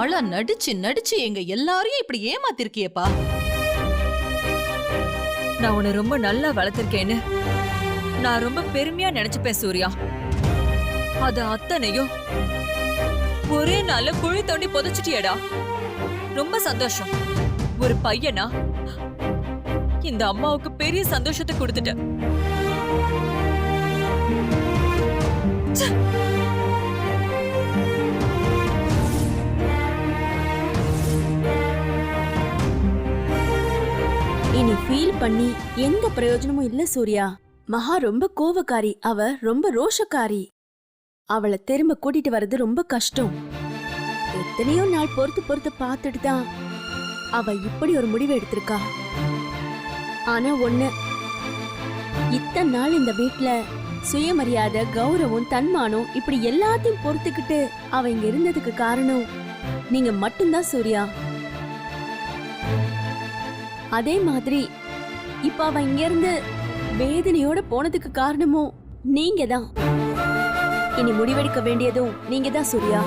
நாளா நடிச்சு நடிச்சு எங்க எல்லாரையும் இப்படி ஏமாத்திருக்கியப்பா. நான் உன்னை ரொம்ப நல்லா வளர்த்திருக்கேன்னு நான் ரொம்ப பெருமையா நினைச்சுப்பேன் சூர்யா. அது அத்தனையும் ஒரே நாள்ல குழி தோண்டி புதைச்சிட்டியடா. ரொம்ப சந்தோஷம். ஒரு பையனா? இந்த அம்மாவுக்கு பெரிய சந்தோஷத்தை கொடுத்துட்ட இனி ஃபீல் பண்ணி எந்த பிரயோஜனமும் இல்ல சூர்யா. மகா ரொம்ப கோவக்காரி. அவ ரொம்ப ரோஷக்காரி. அவளை திரும்ப கூட்டிட்டு வர்றது ரொம்ப கஷ்டம். எத்தனையோ நாள் பொறுத்து பொறுத்து பார்த்துட்டு தான் அவ இப்படி ஒரு முடிவு எடுத்திருக்கா. ஆனா ஒண்ணு இத்தனை நாள் இந்த வீட்டுல சுயமரியாதை கௌரவம் தன்மானம் இப்படி எல்லாத்தையும் பொறுத்துக்கிட்டு அவ இங்க இருந்ததுக்கு காரணம் நீங்க மட்டும்தான் சூர்யா. அதே மாதிரி இப்ப அவ இங்கிருந்து வேதனையோட போனதுக்கு காரணமும் நீங்க தான் இனி முடிவெடுக்க வேண்டியதும் நீங்க தான் சூர்யா.